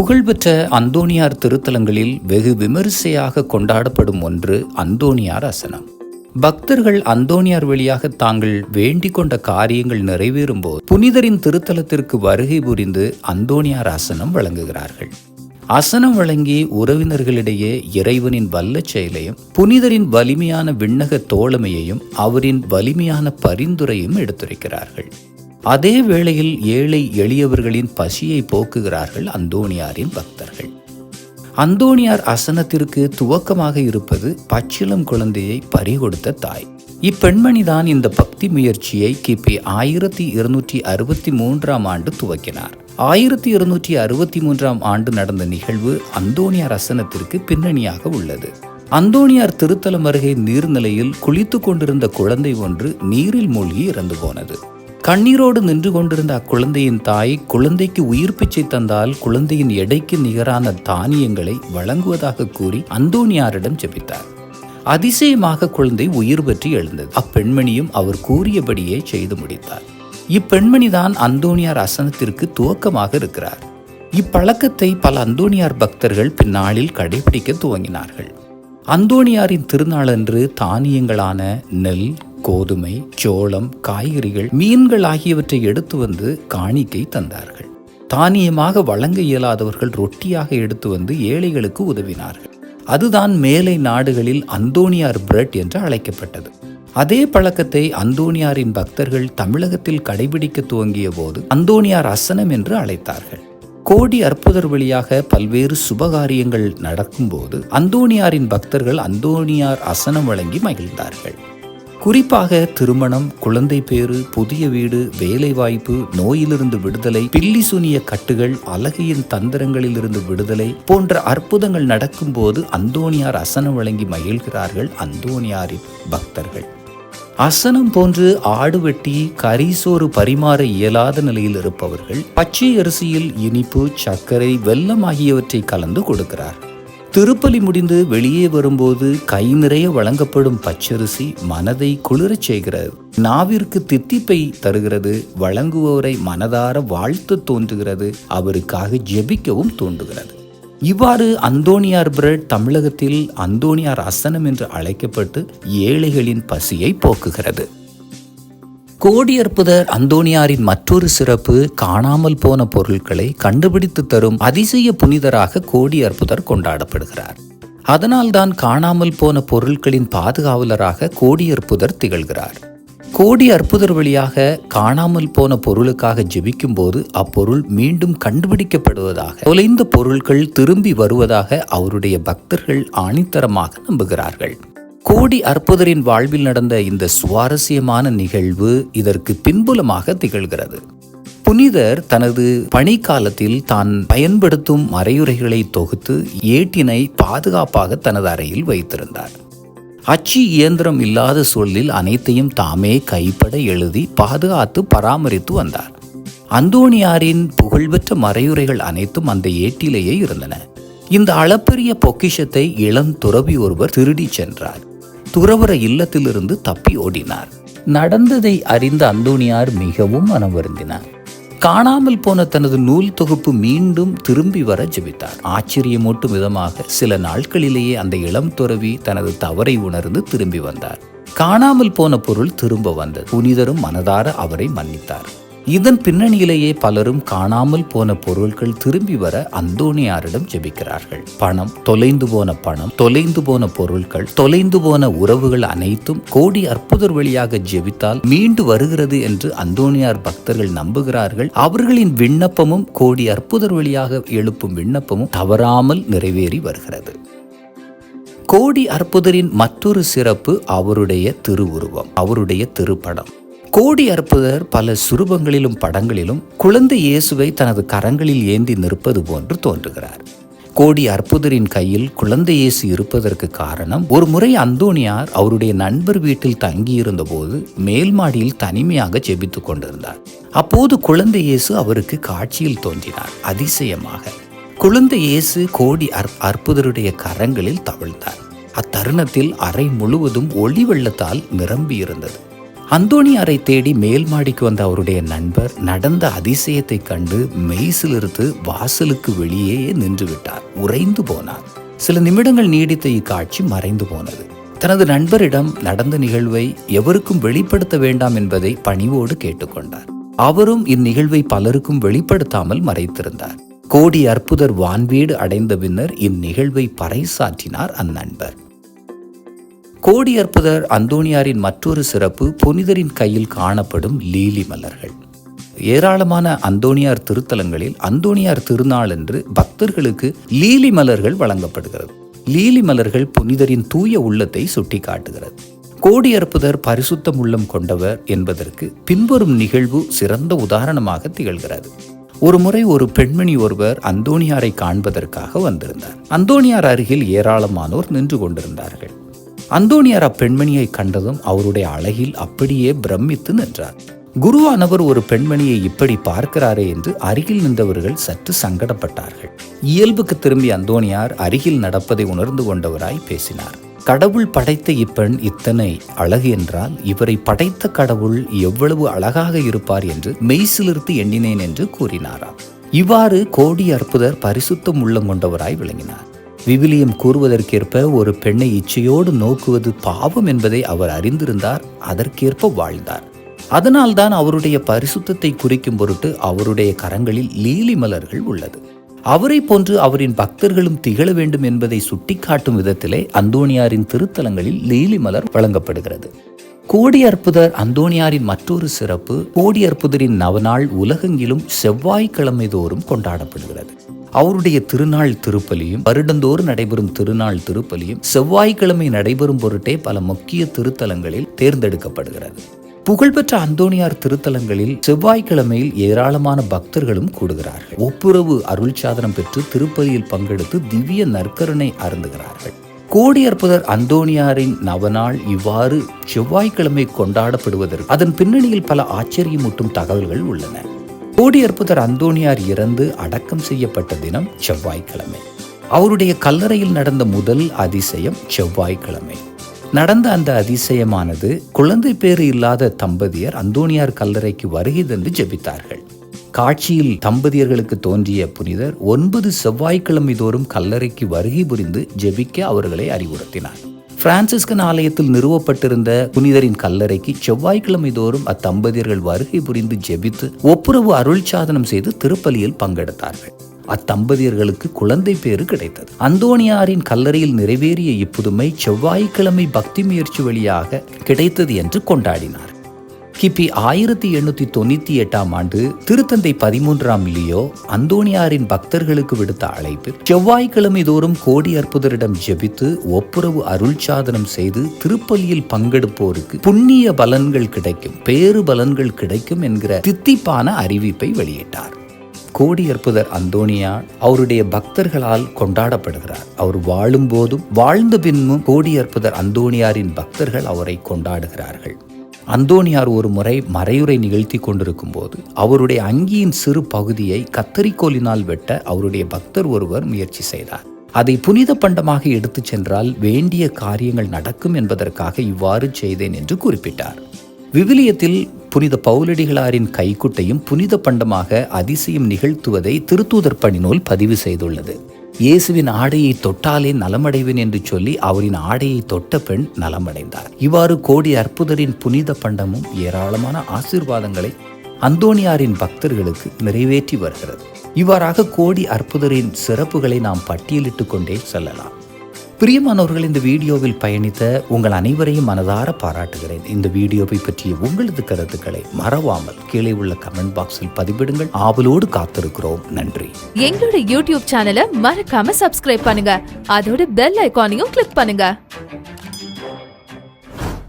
புகழ்பெற்ற அந்தோணியார் திருத்தலங்களில் வெகு விமரிசையாக கொண்டாடப்படும் ஒன்று அந்தோணியார் அசனம். பக்தர்கள் அந்தோணியார் வழியாக தாங்கள் வேண்டிக் கொண்ட காரியங்கள் நிறைவேறும் போது புனிதரின் திருத்தலத்திற்கு வருகை புரிந்து அந்தோணியார் அசனம் வழங்குகிறார்கள். அசனம் வழங்கி உறவினர்களிடையே இறைவனின் வல்லச் செயலையும் புனிதரின் வலிமையான விண்ணக தோழமையையும் அவரின் வலிமையான பரிந்துரையும் எடுத்துரைக்கிறார்கள். அதே வேளையில் ஏழை எளியவர்களின் பசியை போக்குகிறார்கள் அந்தோணியாரின் பக்தர்கள். அந்தோணியார் அசனத்திற்கு துவக்கமாக இருப்பது பச்சிளம் குழந்தையை பறிகொடுத்த தாய். இப்பெண்மணிதான் இந்த பக்தி முயற்சியை கிபி ஆயிரத்தி இருநூற்றி அறுபத்தி மூன்றாம் ஆண்டு துவக்கினார். ஆயிரத்தி இருநூற்றி அறுபத்தி மூன்றாம் ஆண்டு நடந்த நிகழ்வு அந்தோணியார் அசனத்திற்கு பின்னணியாக உள்ளது. அந்தோணியார் திருத்தலம் அருகே நீர்நிலையில் குளித்து கொண்டிருந்த குழந்தை ஒன்று நீரில் மூழ்கி இறந்து போனது. கண்ணீரோடு நின்று கொண்டிருந்த அக்குழந்தையின் தாய் குழந்தைக்கு உயிர் பிச்சை தந்தால் குழந்தையின் எடைக்கு நிகரான தானியங்களை வழங்குவதாக கூறி அந்தோனியாரிடம் ஜெபித்தார். அதிசயமாக குழந்தை உயிர் பற்றி எழுந்தது. அப்பெண்மணியும் அவர் கூறியபடியே செய்து முடித்தார். இப்பெண்மணிதான் அந்தோனியார் அசனத்திற்கு துவக்கமாக இருக்கிறார். இப்பழக்கத்தை பல அந்தோனியார் பக்தர்கள் பின்னாளில் கடைபிடிக்க துவங்கினார்கள். அந்தோனியாரின் திருநாளன்று தானியங்களான நெல் கோதுமை சோளம் காய்கறிகள் மீன்கள் ஆகியவற்றை எடுத்து வந்து காணிக்கை தந்தார்கள். தானியமாக வழங்க இயலாதவர்கள் ரொட்டியாக எடுத்து வந்து ஏழைகளுக்கு உதவினார்கள். அதுதான் மேலை நாடுகளில் அந்தோனியார் பிரெட் என்று அழைக்கப்பட்டது. அதே பழக்கத்தை அந்தோனியாரின் பக்தர்கள் தமிழகத்தில் கடைபிடிக்க துவங்கிய போது அந்தோனியார் அசனம் என்று அழைத்தார்கள். கோடி அற்புதர் வழியாக பல்வேறு சுபகாரியங்கள் நடக்கும்போது அந்தோனியாரின் பக்தர்கள் அந்தோனியார் அசனம் வழங்கி மகிழ்ந்தார்கள். குறிப்பாக திருமணம் குழந்தை பேறு புதிய வீடு வேலைவாய்ப்பு நோயிலிருந்து விடுதலை பில்லி சுனிய கட்டுகள் அழகையின் தந்திரங்களிலிருந்து விடுதலை போன்ற அற்புதங்கள் நடக்கும்போது அந்தோணியார் அசனம் வழங்கி மகிழ்கிறார்கள் அந்தோணியாரின் பக்தர்கள். அசனம் போன்று ஆடு வெட்டி கரிசோறு பரிமாற இயலாத நிலையில் இருப்பவர்கள் பச்சை அரிசியில் இனிப்பு சர்க்கரை வெல்லம் ஆகியவற்றை கலந்து கொடுக்கிறார். திருப்பலி முடிந்து வெளியே வரும்போது கை நிறைய வழங்கப்படும் பச்சரிசி மனதை குளிரச் செய்கிறது. நாவிற்கு தித்திப்பை தருகிறது வழங்குவோரை மனதார வாழ்த்து தோன்றுகிறது அவருக்காக ஜெபிக்கவும் தோன்றுகிறது. இவ்வாறு அந்தோணியார் பிரெட் தமிழகத்தில் அந்தோணியார் அசனம் என்று அழைக்கப்பட்டு ஏழைகளின் பசியை போக்குகிறது. கோடியற்புதர் அந்தோணியாரின் மற்றொரு சிறப்பு காணாமல் போன பொருட்களை கண்டுபிடித்து தரும் அதிசய புனிதராக கோடி அற்புதர் கொண்டாடப்படுகிறார். அதனால்தான் காணாமல் போன பொருட்களின் பாதுகாவலராக கோடியற்புதர் திகழ்கிறார். கோடி அற்புதர் வழியாக காணாமல் போன பொருளுக்காக ஜெபிக்கும் போது அப்பொருள் மீண்டும் கண்டுபிடிக்கப்படுவதாக தொலைந்த பொருட்கள் திரும்பி வருவதாக அவருடைய பக்தர்கள் ஆணித்தரமாக நம்புகிறார்கள். கோடி அற்புதரின் வாழ்வில் நடந்த இந்த சுவாரஸ்யமான நிகழ்வு இதற்கு பின்புலமாக திகழ்கிறது. புனிதர் தனது பணிக்காலத்தில் தான் பயன்படுத்தும் மறையுறைகளை தொகுத்து ஏட்டினை பாதுகாப்பாக தனது அறையில் வைத்திருந்தார். அச்சு இயந்திரம் இல்லாத சூழலில் அனைத்தையும் தாமே கைப்பட எழுதி பாதுகாத்து பராமரித்து வந்தார். அந்தோணியாரின் புகழ்பெற்ற மறையுறைகள் அனைத்தும் அந்த ஏட்டிலேயே இருந்தன. இந்த அளப்பெரிய பொக்கிஷத்தை இளம் துறவி ஒருவர் திருடி சென்றார். துறவர இல்லத்திலிருந்து தப்பி ஓடினார். நடந்ததை அறிந்த அந்தோணியார் மிகவும் மனம் வருந்தினார் காணாமல் போன தனது நூல் தொகுப்பு மீண்டும் திரும்பி வர ஜெபித்தார். ஆச்சரியமூட்டும் விதமாக சில நாட்களிலேயே அந்த இளம் துறவி தனது தவறை உணர்ந்து திரும்பி வந்தார். காணாமல் போன பொருள் திரும்ப வந்தது. புனிதரும் மனதார அவரை மன்னித்தார். இதன் பின்னணியிலேயே பலரும் காணாமல் போன பொருட்கள் திரும்பி வர அந்தோணியாரிடம் ஜெபிக்கிறார்கள். பணம் தொலைந்து போன பணம் தொலைந்து போன பொருட்கள் தொலைந்து போன உறவுகள் அனைத்தும் கோடி அற்புதர் வழியாக ஜெபித்தால் மீண்டு வருகிறது என்று அந்தோணியார் பக்தர்கள் நம்புகிறார்கள். அவர்களின் விண்ணப்பமும் கோடி அற்புதர் வழியாக எழுப்பும் விண்ணப்பமும் தவறாமல் நிறைவேறி வருகிறது. கோடி அற்புதரின் மற்றொரு சிறப்பு அவருடைய திருவுருவம் அவருடைய திருப்படம். கோடி அற்புதர் பல சுரூபங்களிலும் படங்களிலும் குழந்தை இயேசுவை தனது கரங்களில் ஏந்தி நிற்பது போன்று தோன்றுகிறார். கோடி அற்புதரின் கையில் குழந்தை இயேசு இருப்பதற்கு காரணம் ஒரு முறை அந்தோணியார் அவருடைய நண்பர் வீட்டில் தங்கியிருந்த போது மேல் மாடியில் தனிமையாக ஜெபித்துக் கொண்டிருந்தார். அப்போது குழந்தை இயேசு அவருக்கு காட்சியில் தோன்றினார் அதிசயமாக. குழந்தை இயேசு கோடி அற்புதருடைய கரங்களில் தவிழ்ந்தார். அத்தருணத்தில் அறை முழுவதும் ஒளி வெள்ளத்தால் நிரம்பியிருந்தது. அந்தோணியாரை தேடி மேல் மாடிக்கு வந்த அவருடைய நண்பர் நடந்த அதிசயத்தை கண்டு மெய்சிலிருந்து வாசலுக்கு வெளியே நின்று விட்டார். உறைந்து போனார். சில நிமிடங்கள் நீடித்த இக்காட்சி மறைந்து போனது. தனது நண்பரிடம் நடந்த நிகழ்வை எவருக்கும் வெளிப்படுத்த வேண்டாம் என்பதை பணிவோடு கேட்டுக்கொண்டார் அவரும் இந்நிகழ்வை பலருக்கும் வெளிப்படுத்தாமல் மறைத்திருந்தார். கோடி அற்புதர் வான்வீடு அடைந்த பின்னர் இந்நிகழ்வை பறைசாற்றினார் அந்நண்பர். கோடி அற்புதர் அந்தோணியாரின் மற்றொரு சிறப்பு புனிதரின் கையில் காணப்படும் லீலி மலர்கள். ஏராளமான அந்தோணியார் திருத்தலங்களில் அந்தோணியார் திருநாள் என்று பக்தர்களுக்கு லீலி மலர்கள் வழங்கப்படுகிறது. லீலி மலர்கள் புனிதரின் தூய உள்ளத்தை சுட்டிக்காட்டுகிறது. கோடி அற்புதர் பரிசுத்தம் உள்ளம் கொண்டவர் என்பதற்கு பின்வரும் நிகழ்வு சிறந்த உதாரணமாக திகழ்கிறது. ஒரு முறை ஒரு பெண்மணி ஒருவர் அந்தோணியாரை காண்பதற்காக வந்திருந்தார். அந்தோணியார் அருகில் ஏராளமானோர் நின்று கொண்டிருந்தார்கள். அந்தோணியார் அப்பெண்மணியை கண்டதும் அவருடைய அழகில் அப்படியே பிரமித்து நின்றார். குருவானவர் ஒரு பெண்மணியை இப்படி பார்க்கிறாரே என்று அருகில் நின்றவர்கள் சற்று சங்கடப்பட்டார்கள். இயல்புக்கு திரும்பி அந்தோணியார் அருகில் நடப்பதை உணர்ந்து கொண்டவராய் பேசினார். கடவுள் படைத்த இப்பெண் இத்தனை அழகு என்றால் இவரை படைத்த கடவுள் எவ்வளவு அழகாக இருப்பார் என்று மெய்சிலிர்த்து எண்ணினேன் என்று கூறினாராம். இவ்வாறு கோடி அற்புதர் பரிசுத்தம் உள்ளம் கொண்டவராய் விளங்கினார். விவிலியம் கூறுவதற்கேற்ப ஒரு பெண்ணை இச்சையோடு நோக்குவது பாவம் என்பதை அவர் அறிந்திருந்தார் அதற்கேற்ப வாழ்ந்தார். அதனால்தான் அவருடைய பரிசுத்தத்தை குறிக்கும் பொருட்டு அவருடைய கரங்களில் லீலி மலர்கள் உள்ளது. அவரை போன்று அவரின் பக்தர்களும் திகழ வேண்டும் என்பதை சுட்டிக்காட்டும் விதத்திலே அந்தோணியாரின் திருத்தலங்களில் லீலி மலர் வழங்கப்படுகிறது. கோடி அற்புதர் அந்தோணியாரின் மற்றொரு சிறப்பு கோடி அற்புதரின் நவநாள் உலகெங்கிலும் செவ்வாய்க்கிழமை தோறும் கொண்டாடப்படுகிறது. அவருடைய திருநாள் திருப்பலியும் வருடந்தோறும் நடைபெறும் திருநாள் திருப்பலியும் செவ்வாய்க்கிழமை நடைபெறும் பொருட்டே பல முக்கிய திருத்தலங்களில் தேர்ந்தெடுக்கப்படுகிறது. புகழ்பெற்ற அந்தோணியார் திருத்தலங்களில் செவ்வாய்க்கிழமையில் ஏராளமான பக்தர்களும் கூடுகிறார்கள். ஒப்புரவு அருள் சாதனம் பெற்று திருப்பதியில் பங்கெடுத்து திவ்ய நற்கருணை அருந்துகிறார்கள். கோடியற்புதர் அந்தோணியாரின் நவநாள் இவ்வாறு செவ்வாய்க்கிழமை கொண்டாடப்படுவதற்கு அதன் பின்னணியில் பல ஆச்சரியமூட்டும் தகவல்கள் உள்ளன. கோடி அற்புதர் அந்தோணியார் இறந்து அடக்கம் செய்யப்பட்ட தினம் செவ்வாய்க்கிழமை. அவருடைய கல்லறையில் நடந்த முதல் அதிசயம் செவ்வாய்க்கிழமை. நடந்த அந்த அதிசயமானது குழந்தை பேறு இல்லாத தம்பதியர் அந்தோணியார் கல்லறைக்கு வருகை தந்து ஜெபித்தார்கள். காட்சியில் தம்பதியர்களுக்கு தோன்றிய புனிதர் ஒன்பது செவ்வாய்க்கிழமை தோறும் கல்லறைக்கு வருகை புரிந்து ஜெபிக்க அவர்களை அறிவுறுத்தினார். பிரான்சிஸ்கன் ஆலயத்தில் நிறுவப்பட்டிருந்த புனிதரின் கல்லறைக்கு செவ்வாய்க்கிழமை தோறும் அத்தம்பதியர்கள் வருகை புரிந்து ஜெபித்து ஒப்புரவு அருள் சாதனம் செய்து திருப்பலியில் பங்கெடுத்தார்கள். அத்தம்பதியர்களுக்கு குழந்தை பேறு கிடைத்தது. அந்தோணியாரின் கல்லறையில் நிறைவேறிய இப்புதுமை செவ்வாய்க்கிழமை பக்தி முயற்சி வழியாக கிடைத்தது என்று கொண்டாடினார். கிபி ஆயிரத்தி எண்ணூத்தி தொண்ணூத்தி எட்டாம் ஆண்டு திருத்தந்தை பதிமூன்றாம் லியோ அந்தோணியாரின் பக்தர்களுக்கு விடுத்த அழைப்பு செவ்வாய்க்கிழமை தோறும் கோடி அற்புதரிடம் ஜெபித்து ஒப்புரவு அருள் சாதனம் செய்து திருப்பலியில் பங்கெடுப்போருக்கு புண்ணிய பலன்கள் கிடைக்கும் பேறு பலன்கள் கிடைக்கும் என்கிற தித்திப்பான அறிவிப்பை வெளியிட்டார். கோடி அற்புதர் அந்தோனியா அவருடைய பக்தர்களால் கொண்டாடப்படுகிறார். அவர் வாழும் போதும் வாழ்ந்த பின்பும் கோடி அற்புதர் அந்தோணியாரின் பக்தர்கள் அவரை கொண்டாடுகிறார்கள். அந்தோணியார் ஒரு முறை மறையுறை நிகழ்த்தி கொண்டிருக்கும் போது அவருடைய அங்கியின் சிறு பகுதியை கத்தரிக்கோலினால் வெட்ட அவருடைய பக்தர் ஒருவர் முயற்சி செய்தார். அதை புனித பண்டமாக எடுத்துச் சென்றால் வேண்டிய காரியங்கள் நடக்கும் என்பதற்காக இவ்வாறு செய்தேன் என்று குறிப்பிட்டார். விவிலியத்தில் புனித பௌலடிகளாரின் கைக்குட்டையும் புனித பண்டமாக அதிசயம் நிகழ்த்துவதை திருத்தூதர் பணி நூல் பதிவு செய்துள்ளது. இயேசுவின் ஆடையை தொட்டாலே நலமடைவேன் என்று சொல்லி அவரின் ஆடையை தொட்ட பெண் நலமடைந்தார். இவ்வாறு கோடி அற்புதரின் புனித பண்டமும் ஏராளமான ஆசீர்வாதங்களை அந்தோணியாரின் பக்தர்களுக்கு நிறைவேற்றி வருகிறது. இவ்வாறாக கோடி அற்புதரின் சிறப்புகளை நாம் பட்டியலிட்டு கொண்டே செல்லலாம். பிரியமானவர்கள் இந்த வீடியோவில் பயணித்த உங்கள் அனைவரையும் மனதார பாராட்டுகிறேன். இந்த வீடியோவை பற்றிய உங்களது கருத்துக்களை மறவாமல் கீழே உள்ள கமெண்ட் பாக்ஸில் பதிவிடுங்கள். ஆவலோடு காத்திருக்கிறோம். நன்றி. எங்களோட யூடியூப் சேனலை மறக்காம சப்ஸ்கிரைப் பண்ணுங்க. அதோட பெல் ஐக்கானையும் கிளிக் பண்ணுங்க.